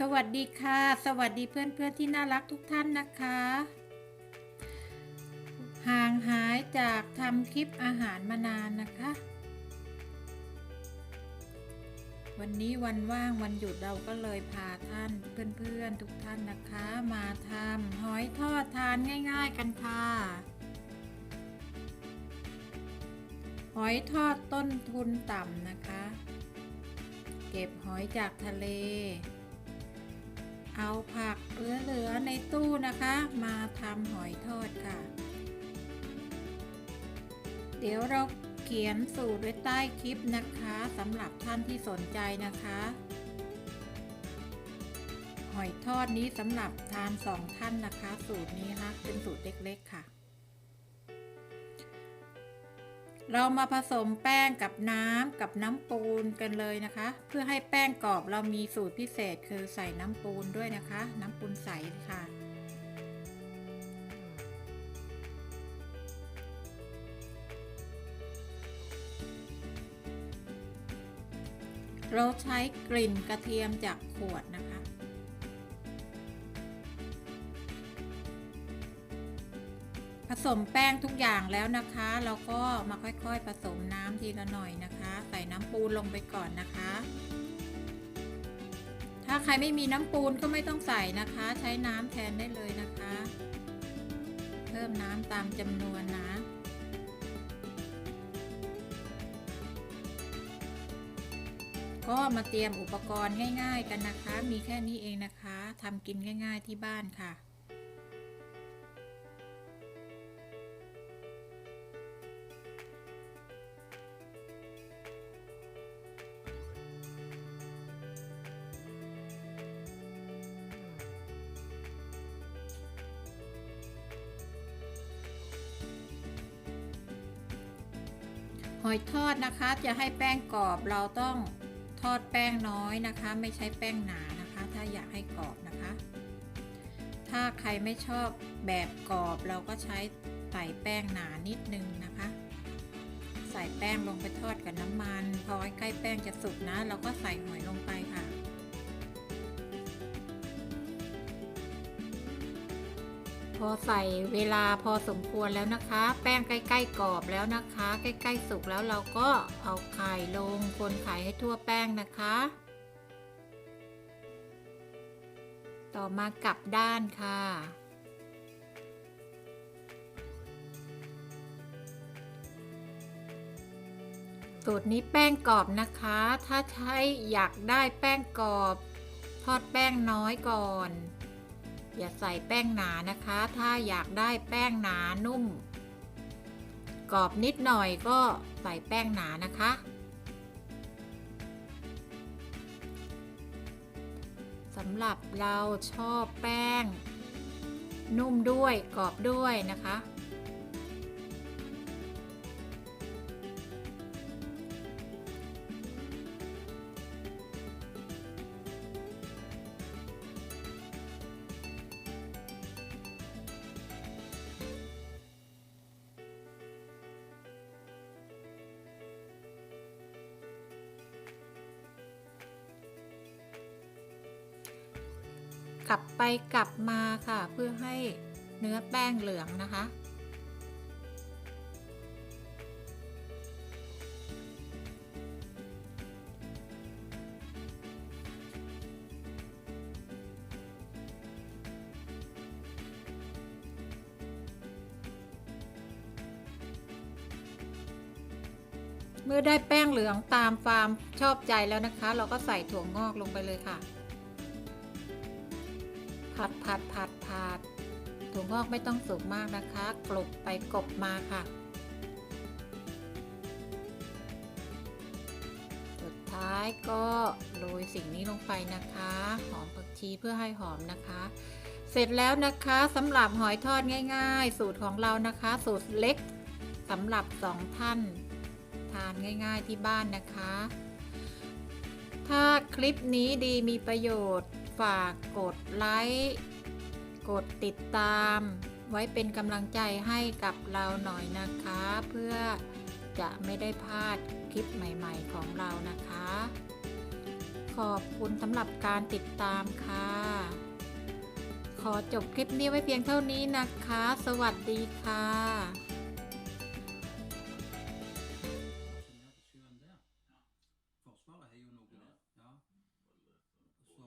สวัสดีค่ะ สวัสดีเพื่อนๆที่น่ารักทุกท่านนะคะ ห่างหายจากทำคลิปอาหารมานานนะคะ วันนี้วันว่างวันหยุดเราก็เลยพาท่านเพื่อนๆทุกท่านนะคะ มาทำหอยทอดทานง่าย ๆ กันค่ะหอยทอดต้นทุนต่ำนะคะ เก็บหอยจากทะเล เอาผักเหลือๆในตู้นะคะ มาทำหอยทอดค่ะ เดี๋ยวเราเขียนสูตรไว้ใต้คลิปนะคะสำหรับท่านที่สนใจนะคะ หอยทอดนี้สำหรับทานสองท่านนะคะ สูตรนี้นะคะเป็นสูตรเล็กๆค่ะ เรามาผสมแป้งกับน้ำกับน้ำปูนกันเลยนะคะ เพื่อให้แป้งกรอบเรามีสูตรพิเศษคือใส่น้ำปูนด้วยนะคะ น้ำปูนใสค่ะ เราใช้กลิ่นกระเทียมจากขวดนะคะ ผสมแป้งทุกอย่างแล้วนะคะ เราก็มาค่อยๆผสมน้ำทีละหน่อยนะคะ ใส่น้ำปูนลงไปก่อนนะคะ ถ้าใครไม่มีน้ำปูนก็ไม่ต้องใส่นะคะ ใช้น้ำแทนได้เลยนะคะ เพิ่มน้ำตามจำนวนนะก็มาเตรียมอุปกรณ์ง่าย ๆ กันนะคะ มีแค่นี้เองนะคะทำกินง่าย ๆ ที่บ้านค่ะ หอยทอดนะคะจะให้แป้งกรอบเราต้องทอดแป้งน้อยนะคะ ไม่ใช้แป้งหนานะคะ ถ้าอยากให้กรอบนะคะ ถ้าใครไม่ชอบแบบกรอบเราก็ใช้ใส่แป้งหนานิดนึงนะคะ ใส่แป้งลงไปทอดกับน้ำมัน พอใกล้แป้งจะสุกนะ เราก็ใส่หอยลงไปค่ะ พอใส่เวลาพอสมควรแล้วนะคะ แป้งใกล้ๆกรอบแล้วนะคะ ใกล้ๆสุกแล้วเราก็เอาไข่ลงคนไข่ให้ทั่วแป้งนะคะ ต่อมากลับด้านค่ะ สูตรนี้แป้งกรอบนะคะ ถ้าใช้อยากได้แป้งกรอบ ทอดแป้งน้อยก่อน อย่าใส่แป้งหนานะคะ ถ้าอยากได้แป้งหนานุ่ม กรอบนิดหน่อยก็ใส่แป้งหนานะคะ สำหรับเราชอบแป้ง นุ่มด้วยกรอบด้วยนะคะ กลับไปกลับมาค่ะ เพื่อให้เนื้อแป้งเหลืองนะคะ เมื่อได้แป้งเหลืองตามความชอบใจแล้วนะคะ เราก็ใส่ถั่วงอกลงไปเลยค่ะ ผัดผัดผัดผัดถั่วงอกไม่ต้องสุกมากนะคะ กลบไปกลบมาค่ะ สุดท้ายก็โรยสิ่งนี้ลงไปนะคะ หอมผักชีเพื่อให้หอมนะคะ เสร็จแล้วนะคะสำหรับหอยทอดง่าย ๆ สูตรของเรานะคะ สูตรเล็กสำหรับสองท่าน ทานง่ายๆที่บ้านนะคะ ถ้าคลิปนี้ดีมีประโยชน์ ฝากกดไลค์กดติดตาม ไว้เป็นกำลังใจให้กับเราหน่อยนะคะ เพื่อจะไม่ได้พลาดคลิปใหม่ๆของเรานะคะ ขอบคุณสำหรับการติดตามค่ะ ขอจบคลิปนี้ไว้เพียงเท่านี้นะคะ สวัสดีค่ะ